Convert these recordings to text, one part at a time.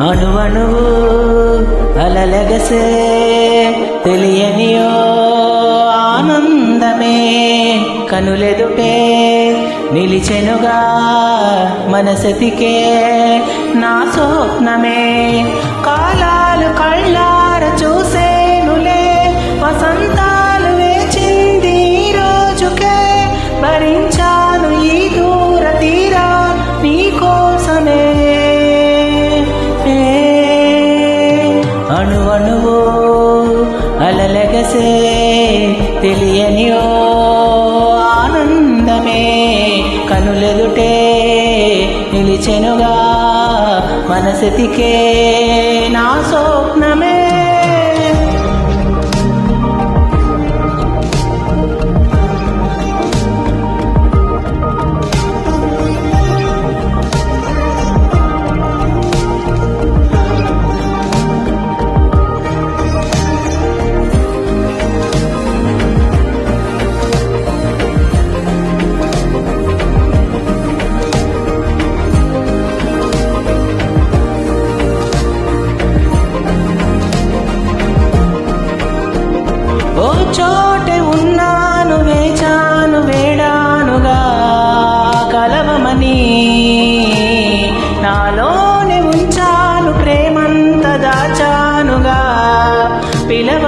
అణువణువు అలలగసే తెలియనియో ఆనందమే. కనులెదుటే నిలిచెనుగా మనసతికే నా స్వప్నమే. కాలా తెలిసే తెలియని ఓ ఆనందమే. కనులెదుటే నిలిచెనుగా మనసతికే నా స్వప్నమే.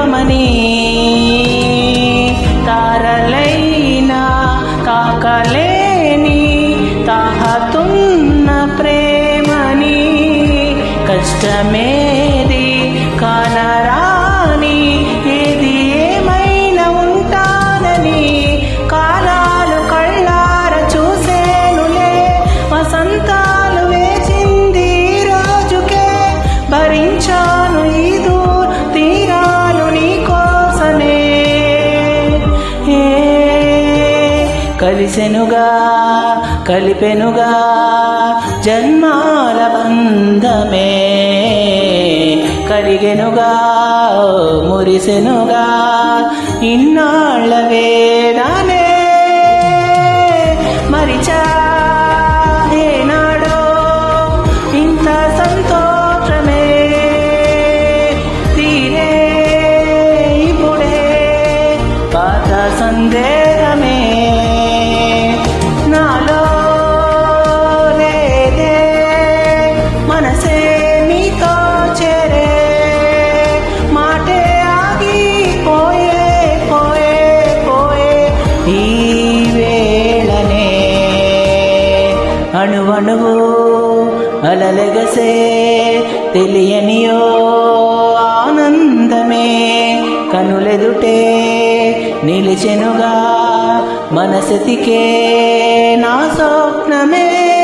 పిలవమని తారలైనా తాకలేని తాహతున్న ప్రేమని కష్టమేది కా కలిసెనుగా కలిపెనుగా జన్మాల బంధమే. కరిగెనుగా మురిసెనుగా ఇన్నాళ్ళ వేదానే మరిచా ఏనాడో ఇంత సంతోషమే. తీరే ఇప్పుడే పాత సందే అణువణువు అలలగసే తెలియనియో ఆనందమే. కనులెదుటే నిలిచెనుగా మనసతికే నా స్వప్నమే.